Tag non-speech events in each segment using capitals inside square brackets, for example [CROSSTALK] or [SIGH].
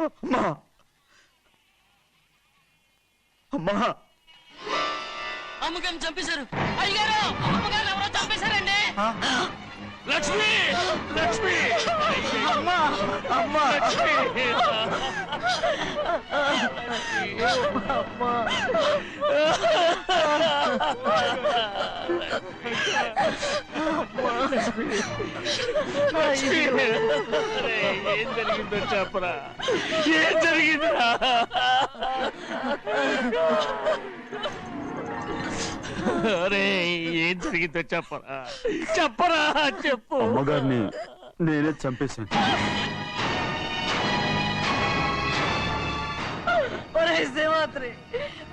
అమ్మా. అమ్మా. అమ్మగారిని చంపేశారు. అయ్యారు అమ్మగారు ఎవరో చంపేశారండి. లక్ష్మి లక్ష్మి. అమ్మా అమ్మా. ఏం జరిగిందో చెప్పరా ఏం జరిగిందిరా అరే ఏం జరిగిందో చెప్పరా. చెప్పరా చెప్పు. అమ్మగారిని నేనే చంపేశాను. శ్రీమాత్రి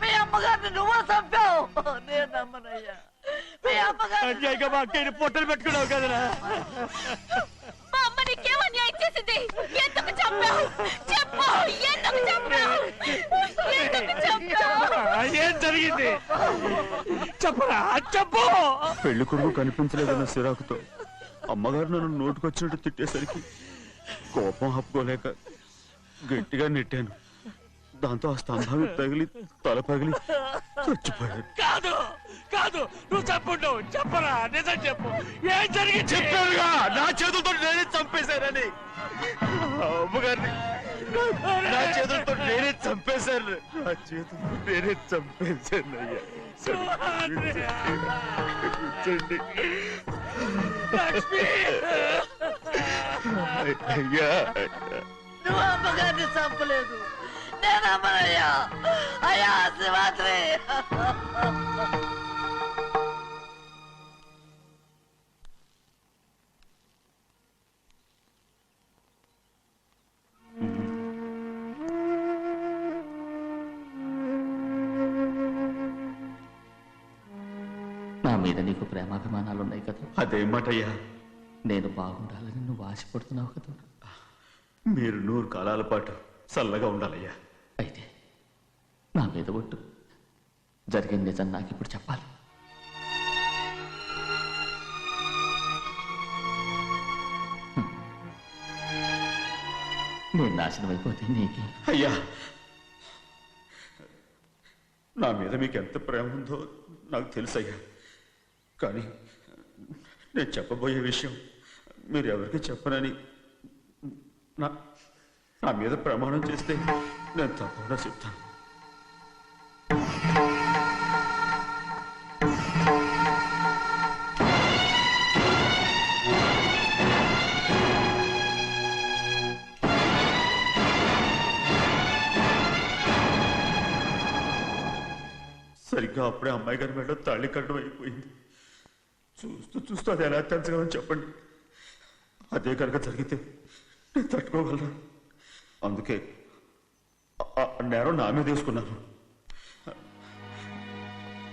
మీ అమ్మగారిని నువ్వు చంపావు. నేను నమ్మనయ్యా. మీ అమ్మగారు అన్యాయంగా మా అక్కని పొట్టలు పెట్టుకున్నావు కదరా. మా అమ్మ నీకేం అన్యాయం చేసింది? ఎందుకు చంపావు? చెప్పు ఎందుకు చంపావు? ఎందుకు చంపావు? ఏం జరిగింది? చెప్పరా చెప్పు. పెళ్ళి కొడుకు కనిపించలేదన్న సిరాకుతో అమ్మగారు నన్ను నోటుకొచ్చినట్టు తిట్టేసరికి కోపం ఆపుకోలేక గట్టిగా నెట్టాను. దాంతో ఆ స్తంభాన్ని తగిలి తల పగిలి చచ్చిపోయాను. కాదు కాదు నువ్వు చెప్పుండవు చెప్పరా నిజం చెప్పు. ఏం జరిగింది? చెప్పానుగా నా చేతులతో నేనే చంపేశానని. అమ్మగారిని నా చేతులతో నేనే చంపేశాను నా చేతులతో నేనే చంపేశాను అయ్యా కూర్చోండి. లక్ష్మి అయ్యా. నువ్వు అమ్మగారిని చంపలేదు. నేను నమ్మనయ్యా అయ్యా శివాత్రి నా మీద నీకు ప్రేమాభిమానాలు ఉన్నాయి కదా. అదేమాటయ్యా? నేను బాగుండాలని నువ్వు ఆశపడుతున్నావు కదా. మీరు నూరు కాలాల పాటు చల్లగా ఉండాలయ్యా. అయితే నా మీద ఒట్టు. జరిగిన నిజం నాకు ఇప్పుడు చెప్పాలి. నేను నాశనం అయిపోతే నీకే. అయ్యా! నా మీద మీకు ఎంత ప్రేమ ఉందో నాకు తెలుసయ్యా. కానీ నేను చెప్పబోయే విషయం మీరు ఎవరికి చెప్పనని నా నా మీద ప్రమాణం చేస్తే నేను తప్పకుండా చెప్తాను. సరిగ్గా అప్పుడే అమ్మాయి గారి మెడలో తాళి కట్టడం అయిపోయింది. చూస్తూ చూస్తూ అది ఎలా తెంచగలని చెప్పండి. అదే కనుక జరిగితే నేను తట్టుకోగలను. అందుకే నేరం నా మీద తీసుకున్నాను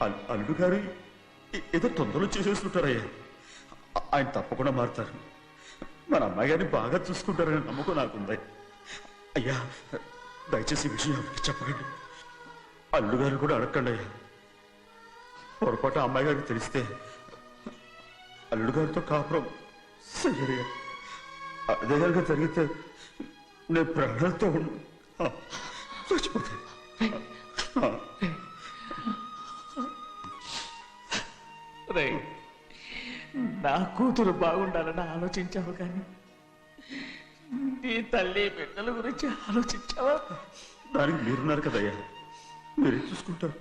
అల్లుడు గారు ఏదో తొందరలో చేసేస్తుంటారయ్యా ఆయన తప్పకుండా మారుతారు. మన అమ్మాయి గారిని బాగా చూసుకుంటారనే నమ్మకం నాకుంది. అయ్యా దయచేసి విషయం ఎవరికి చెప్పకండి. అల్లుడు గారు కూడా అడగండి అయ్యా. పొరపాటు ఆ అమ్మాయి గారికి తెలిస్తే అల్లుడు గారితో కాపురం అదే కనుక జరిగితే నేను ప్రాణాలతో ఆ, చచ్చిపోతాను నా కూతురు బాగుండాలని ఆలోచించావు కానీ నీ తల్లి బిడ్డల గురించి ఆలోచించావా? దానికి మీరున్నారు కదయ్యా. మీరే చూసుకుంటారు.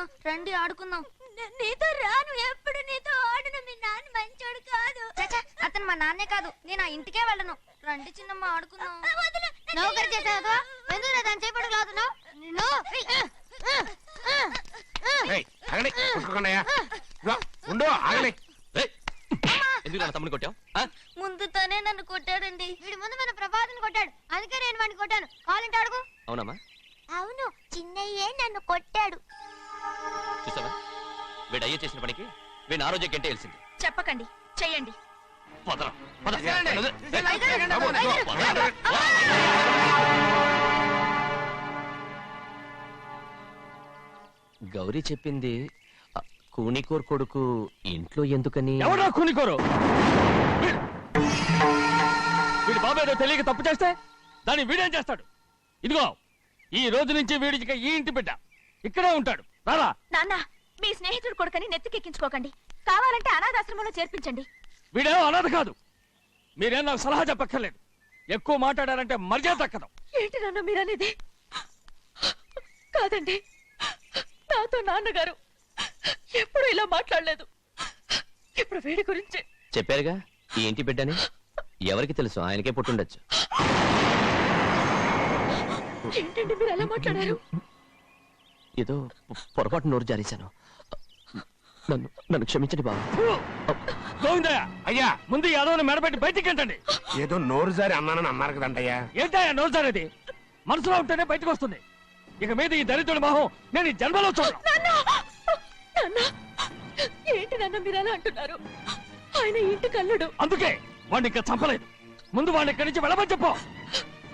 చిన్నమ్మ రండి ఆడుకుందాం. నీతో రాను ఎప్పుడు నీతో ఆడను మీ నాన్న మంచోడు కాదు. అతను మా నాన్నే కాదు నేను ఆ ఇంటికే వెళ్ళను. రండి చిన్నమ్మ ఆడుకుందాం. నౌకరు చేసావు ఎందుకు దాని చేపడు ఉండు! ఎందుకు నా తమ్ముని కొట్టావు? ముందు తనే నన్ను కొట్టాడండి. వీడి ముందు మన ప్రభాతం కొట్టాడు. అందుకే నేను వాడిని కొట్టాను. కావాలంటే అడుగు. అవునమ్మా. అవును చిన్నయ్యే నన్ను కొట్టాడు. చూసావా వీడు అయ్యే చేసిన పనికి వీడిని ఆ రోజే గంటే తెలిసింది చెప్పకండి చెయ్యండి పదరా, పద. గౌరీ చెప్పింది ఆ, కూనికోర్ కొడుకు ఇంట్లో ఎందుకని ఎవడా కూనికోరు వీడు వీడి బాబు ఏదో తెలియక తప్పు చేస్తే దాన్ని వీడేం చేస్తాడు ఇదిగో ఈ రోజు నుంచి వీడికి ఈ ఇంటి బిడ్డ ఇక్కడే ఉంటాడు రారా. నాన్న మీ స్నేహితుడు కొడుకని నెత్తికెక్కించుకోకండి. కావాలంటే అనాథాశ్రమంలో చేర్పించండి. వీడేమో అనాథ కాదు. మీరేం నాకు సలహా చెప్పక్కర్లేదు. ఎక్కువ మాట్లాడారంటే మర్యాద దక్కదు. ఏంటి నాన్న మీరనేది? కాదండి. నాతో నాన్నగారు ఎప్పుడు ఇలా మాట్లాడలేదు. ఇప్పుడు వీడి గురించి చెప్పారుగా? ఈ ఇంటి బిడ్డని? ఎవరికి తెలుసు? ఆయనకే పుట్టుండొచ్చు. ఏంటండి మీరు ఎలా మాట్లాడారు? ఏదో పొరపాటు నోరు జారేశాను. నన్ను నన్ను క్షమించండి బాబు. గోవిందయ్య! అయ్యా ముందు ఈ అదవుని మెడబెట్టి బయటికి ఏంటండి ఏదో నోరు జారి అన్నానని అన్నారు కదంటయ్యా ఏంటయ్యా నోరుజారేది మనసులో ఉంటేనే బయటకు వస్తుంది. ఇక మీద ఈ దరిద్రుడి మొహం నేను ఈ జన్మలో చూడను. నాన్న! ఏంటి నాన్న మీరు ఎలా అంటున్నారు? ఆయన ఇంటి కల్లుడు. అందుకే వాడిని ఇంకా చంపలేదు. ముందు వాడిని ఇక్కడి నుంచి వెళ్ళమని చెప్పు.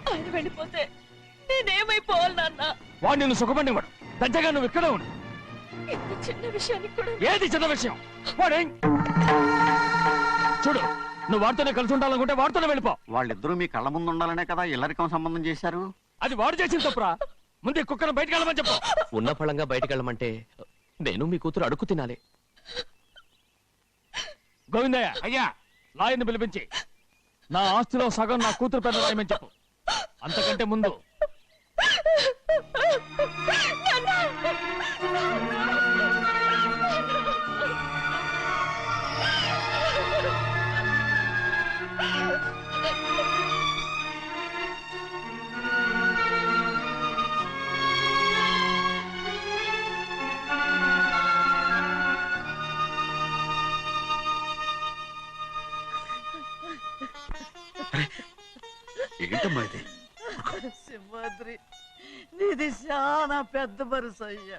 ఆయన వెళ్ళిపోతే నేనేమైపోవాలి నాన్న? వాడిని నువ్వు సుఖపడివాడు దచ్చగా నువ్వు ఇక్కడే ఉండు. ఇంత చిన్న విషయానికి కూడా ఏది చిన్న విషయం? వాడేం? చూడు నువ్వు వాడితోనే కలిసి ఉండాలనుకుంటే వాడితోనే వెళ్ళిపో. వాళ్ళిద్దరూ మీ కళ్ళ ముందు ఉండాలనే కదా ఇల్లరికం సంబంధం చేశారు? అది వాడు చేసిన తప్పురా. ముందు ఈ కుక్కను బయటకు వెళ్ళమని చెప్పు. ఉన్న ఫలంగా బయటకు వెళ్ళమంటే నేను మీ కూతురు అడుగు తినాలి. గోవిందయ్య అయ్యా లాయర్ని పిలిపించి నా ఆస్తిలో సగం నా కూతురు పెద్ద రాయమని చెప్పు. అంతకంటే ముందు ఏంటమ్మా ఇది? నా పెద్ద మనసు అయ్యా.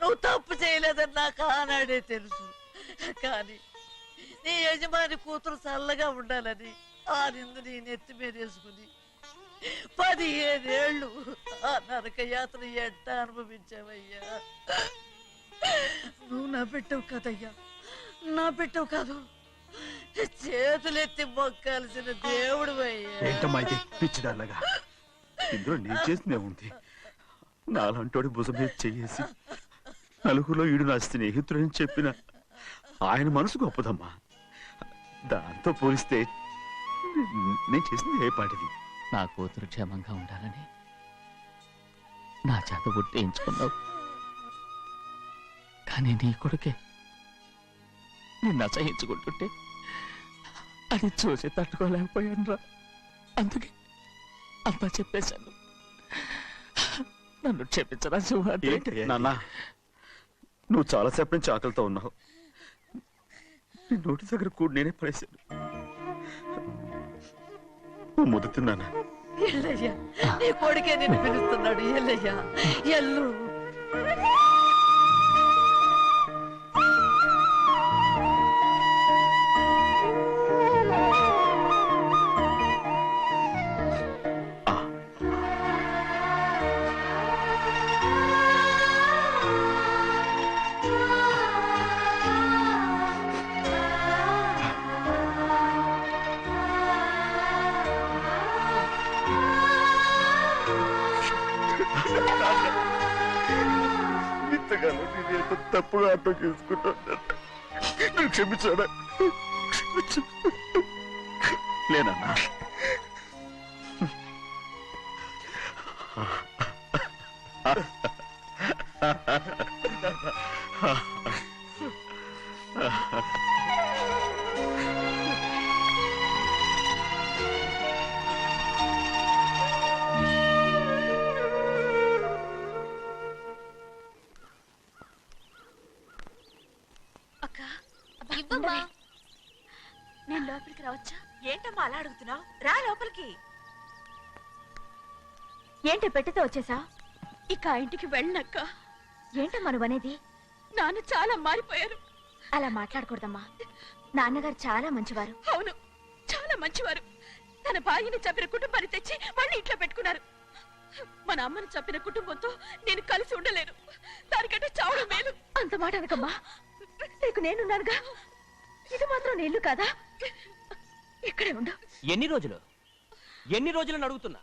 నువ్వు తప్పు చేయలేదని నాకు ఆనాడే తెలుసు. కానీ నీ యజమాని కూతురు చల్లగా ఉండాలని ఆ నిందు నీ నెత్తి మీద వేసుకుని పదిహేనేళ్ళు ఆ నరక యాత్ర ఎట్ట అనుభవించావయ్యా. నువ్వు నా పెట్టవు కదయ్యా. నా పెట్టవు కాదు. చేతులెత్తి మొక్కాల్సిన దేవుడు అయ్యా. ఏంటమ్మా ఇది? ఇందులో నేను చేసిందే ఉంది. నాలంటోడి భుజం మీద చెయ్యేసి నలుగురిలో ఈడు నా స్నేహితుడని చెప్పిన ఆయన మనసు గొప్పదమ్మా. దాంతో పోలిస్తే నేను చేసింది ఏ పాటిది? నా కూతురు క్షేమంగా ఉండాలని నా చేత గుర్తించుకున్నావు కానీ నీ కొడుకే నిన్ను అసహించుకుంటుంటే అది చూసి తట్టుకోలేకపోయాను రా అందుకే అంతా చెప్పేశాను. నన్ను క్షమించరా సింహాద్రి నాన్న నువ్వు చాలాసేపు నుంచి ఆకలితో ఉన్నావు. నీ నోటి దగ్గర కూడా నేనే పడేశాను. నువ్వు ముద్దు తిన్నానా? ఎల్లయ్యా నీ కొడుకే నిన్ను పిలుస్తున్నాడు ఎల్లయ్యా. ఎల్లు ఇంతకాలం నేను తప్పుగా అర్థం చేసుకుంటాను క్షమించాడా. క్షమించు లేనన్నా [LAUGHS] నేను లోపలికి రావచ్చా? ఏంటమ్మా అలా అడుగుతున్నావు? రా లోపలికి. ఏంటి పెట్టితే వచ్చేసా ఇక ఆ ఇంటికి వెళ్ళనక్క. ఏంటమ్మా నువ్వు అనేది? నాన్న చాలా మారిపోయారు. అలా మాట్లాడకూడదమ్మా. నాన్నగారు చాలా మంచివారు. అవును చాలా మంచివారు. తన భార్యని చంపిన కుటుంబాన్ని తెచ్చి మళ్ళీ ఇంట్లో పెట్టుకున్నారు. మన అమ్మని చంపిన కుటుంబంతో నేను కలిసి ఉండలేను. దానికంటే చావడం మేలు. అంత మాట అనకమ్మా. నీకు నేనున్నానుగా. ఇది మాత్రం నీ ఇల్లు కాదా? ఇక్కడే ఉండు. ఎన్ని రోజులు? ఎన్ని రోజులు అడుగుతున్నా?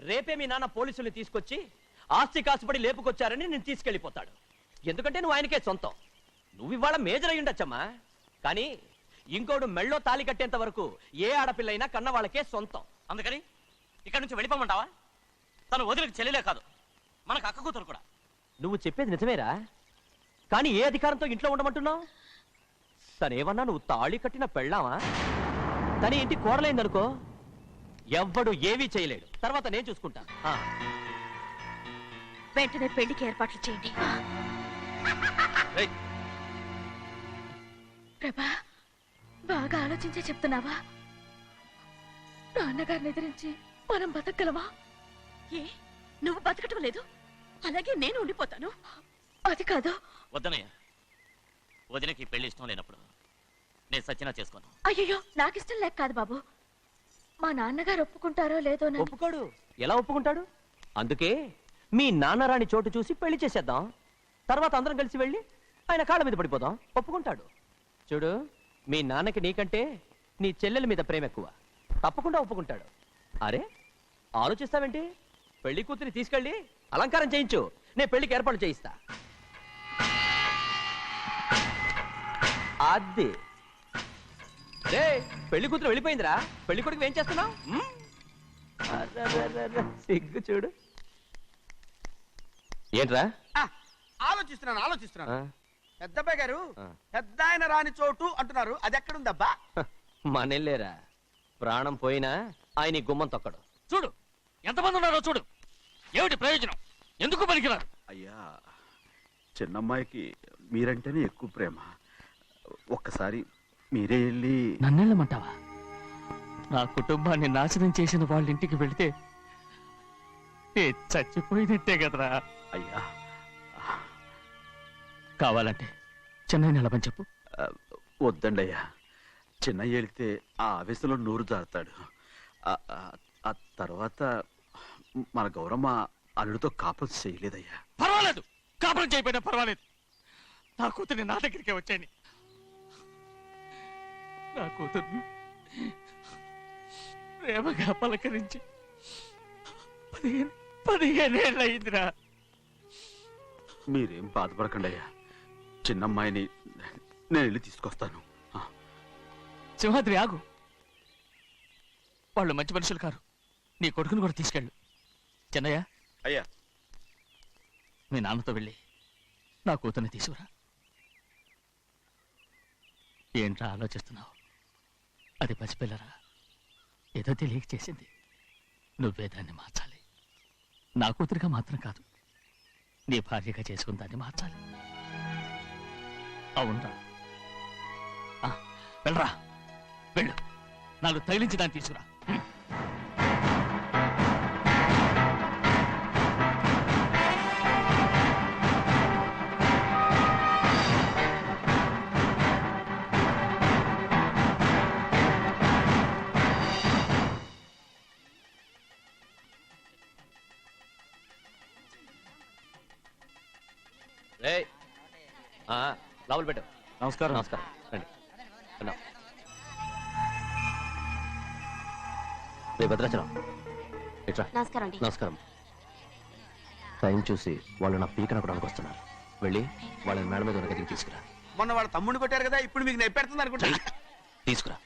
రేపే మీ నాన్న పోలీసుల్ని తీసుకొచ్చి ఆస్తి కాసుపడి లేపుకొచ్చారని నేను తీసుకెళ్ళిపోతాడు. ఎందుకంటే నువ్వు ఆయనకే సొంతం. నువ్వు ఇవాళ మేజర్ అయి ఉండొచ్చమ్మా. కానీ ఇంకోడు మెళ్ళో తాలి కట్టేంత వరకు ఏ ఆడపిల్లైనా కన్న వాళ్ళకే సొంతం. అందుకని ఇక్కడ నుంచి వెళ్ళిపోమంటావా? తను వదిలికి చెల్లెలే కాదు. మనకు అక్క కూతురు కూడా. నువ్వు చెప్పేది నిజమేరా? కానీ ఏ అధికారంతో ఇంట్లో ఉండమంటున్నావు? తనేమన్నా నువ్వు తాళి కట్టిన పెళ్ళావా? తన ఇంటి కోడలైందనుకో ఎవ్వడు ఏవీ చేయలేడు. తర్వాత నేను చూసుకుంటా. ఆ, వెంటనే పెళ్ళికి ఏర్పాట్లు చేయండి. రేయ్, [LAUGHS] ప్రభా బాగా ఆలోచించే చెప్తున్నావా? నాన్నగారిని ఎదిరించి మనం బతకగలవా ఏ నువ్వు బతకటం లేదు. అలాగే నేను ఉండిపోతాను. అది కాదు. వద్దనయ్య. వదినకి పెళ్ళి ఇష్టం లేనప్పుడు నేను సచ్చినా చేసుకోను. అయ్యో నాకిష్టం లేక కాదు బాబు. మా నాన్నగారు ఒప్పుకుంటారో లేదో ఒప్పుకోడు. ఎలా ఒప్పుకుంటాడు? అందుకే మీ నాన్నరాని చోటు చూసి పెళ్ళి చేసేద్దాం. తర్వాత అందరం కలిసి వెళ్ళి ఆయన కాళ్ళ మీద పడిపోదాం. ఒప్పుకుంటాడు. చూడు మీ నాన్నకి నీకంటే నీ చెల్లెల మీద ప్రేమ ఎక్కువ తప్పకుండా ఒప్పుకుంటాడు. అరే ఆలోచిస్తావేంటి? పెళ్ళి కూతురి తీసుకెళ్ళి అలంకారం చేయించు. నేను పెళ్ళికి ఏర్పాటు చేయిస్తా. అది రే పెళ్ళి కూతురు వెళ్ళిపోయిందిరా. పెళ్ళి కొడుకు ఏం చేస్తున్నావు? సిగ్గు చూడు. ఏంట్రా? ఆ, ఆలోచిస్తున్నాను ఆలోచిస్తున్నాను. పెద్దబ్బాయి గారు. పెద్ద ఆయన రాని చోటు అంటున్నారు. అది ఎక్కడుందబ్బా? మనెళ్ళేరా. ప్రాణం పోయినా ఆయన గుమ్మం తొక్కడు. చూడు ఎంతమంది ఉన్నారో చూడు. ఏమిటి ప్రయోజనం? ఎందుకు పనికిరారు? అయ్యా చిన్నమ్మాయికి మీరంటేనే ఎక్కువ ప్రేమ. ఒక్కసారి మీరే వెళ్ళి నన్నెళ్ళమంటావా? నా కుటుంబాన్ని నాశనం చేసిన వాళ్ళ ఇంటికి వెళితే ఏ చచ్చిపోయినట్టే కదరా. అయ్యా. కావాలంటే చెన్నై నిలబని చెప్పు. వద్దండి అయ్యా చిన్నయ్య వెళితే ఆ ఆవేశంలో నూరు జారుతాడు. ఆ- తర్వాత మన గౌరమ్మ అల్లుడితో కాపురం చేయలేదయ్యా. పర్వాలేదు. కాపురం చేయకపోయినా పర్వాలేదు. నా కూతుర్ని నా దగ్గరికే వచ్చాయని నా కూతుర్ని ప్రేమగా పలకరించి పదిహేను పదిహేనేళ్ళు అయిందిరా మీరేం బాధపడకండి అయ్యా చిన్నమ్మాయిని నేను వెళ్ళి తీసుకొస్తాను. సింహాద్రి ఆగు. వాళ్ళు మంచి మనుషులు కారు. నీ కొడుకుని కూడా తీసుకెళ్ళు. చెన్నయ్య. అయ్యా. మీ నాన్నతో వెళ్ళి నా కూతుర్ని తీసుకురా. ఏంట్రా ఆలోచిస్తున్నావు? అది పసిపిల్లరా. ఏదో తెలియక చేసింది. నువ్వే దాన్ని మార్చాలి. నా కూతురిగా మాత్రం కాదు. నీ భార్యగా చేసుకుని దాన్ని మార్చాలి. అవునరా. ఆ, వెళ్ళరా. వెళ్ళు. నాలుగు తగిలించి దాన్ని తీసుకురా. రే లోపల పెట్టు. నమస్కారం. నమస్కారం. రండి. రే భద్రాచలం. ఇట్రా. నమస్కారం అండి. నమస్కారం. టైం చూసి వాళ్ళు నా పీకన కూడా వస్తున్నారు. వెళ్ళి వాళ్ళని మేడ మీద ఉన్న గదికి తీసుకురా. మొన్న వాళ్ళ తమ్ముడిని కొట్టారు కదా ఇప్పుడు మీకు నెప్పెడుతుంది అనుకుంటా. తీసుకురా.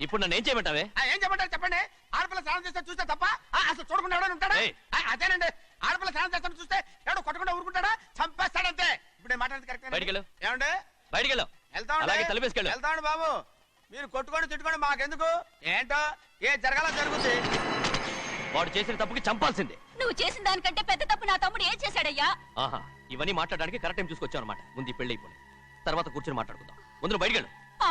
ఇప్పుడు నన్ను ఏం చేయమంటావే? ఆ, ఏం చెప్పంటారు చెప్పండి? ఆడపిల్ల స్నానం చేస్తే చూస్తే తప్ప ఆ, అసలు చూడకుండా ఎవడైనా ఉంటాడా? ఏయ్. ఆ, అదేనండి. ఆడపిల్ల స్నానం చేస్తాను చూస్తే ఎవడో కొట్టకుండా ఊరుకుంటాడా? చంపేస్తాడంతే. ఇప్పుడు నేను మాట్లాడేది కరెక్ట్ బయటికి వెళ్ళు. ఏమండి? బయటికి వెళ్ళు వెళ్తామండి అలాగే తలపేసుకెళ్ళు. వెళ్తామండి బాబు. మీరు కొట్టుకొని తిట్టుకొని మాకెందుకు? ఏంటో? ఏ జరగాల జరుగుతుంది వాడు చేసిన తప్పుకి చంపాల్సిందే. నువ్వు చేసిన దానికంటే పెద్ద తప్పు నా తమ్ముడు ఏం చేశాడయ్యా? ఆహా ఇవన్నీ మాట్లాడడానికి కరెక్ట్ టైం చూసుకొచ్చావు అనమాట ముందు పెళ్ళి అయిపోయి తర్వాత కూర్చొని మాట్లాడుకుందాం. ముందు నువ్వు బయటికి వెళ్ళు ఆ,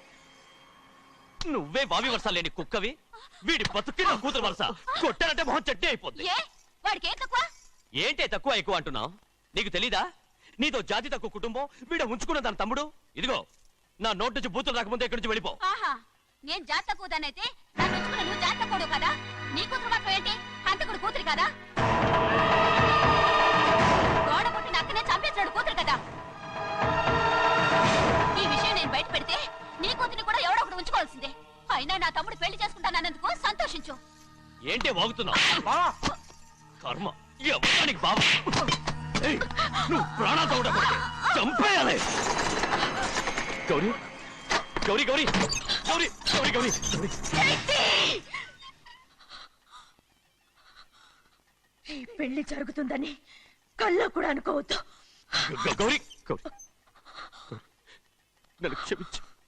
నువ్వే బావి వరస లేని కుక్కవి? వీడి బతుక్కి నా కూతురు వరస. కొట్టానంటే మొహం చెట్టే అయిపోద్ది. ఏ? వాడికి ఏం తక్కువ? ఏంటే తక్కువ ఎక్కువ అంటున్నావు? నీకు తెలీదా? నీతో జాతి తక్కువ కుటుంబం వీడ ఉంచుకున్న దాని తమ్ముడు. ఇదిగో నా నోటి నుంచి బూతులు రాకముందే ఇక్కడి నుంచి వెళ్ళిపో. ఆహా నేను జాత తక్కువదానైతే నన్ను ఉంచుకున్న నువ్వు జాత కదా? నీ కూతురు మాత్రం ఏంటి? హంతకుడు కూతురు కదా? గోడ పుట్టిన అక్కనే చంపేసినాడు కూతురు కదా? నీ కూతురిని కూడా ఎవడో ఒకడు ఉంచుకోవాల్సిందే. అయినా నా తమ్ముడు పెళ్ళి చేసుకుంటానన్నందుకు సంతోషించు. ఏంటే వాగుతున్నావు? కర్మ. బాబా ఏయ్, నువ్వు చంపేయాలి. గౌరీ గౌరీ గౌరీ గౌరీ గౌరీ గౌరీ. గౌరీ ఈ పెళ్ళి జరుగుతుందని కల్లో కూడా అనుకోవద్దు. గ- గౌరీ గౌరీ గౌరీ, నన్ను క్షమించు.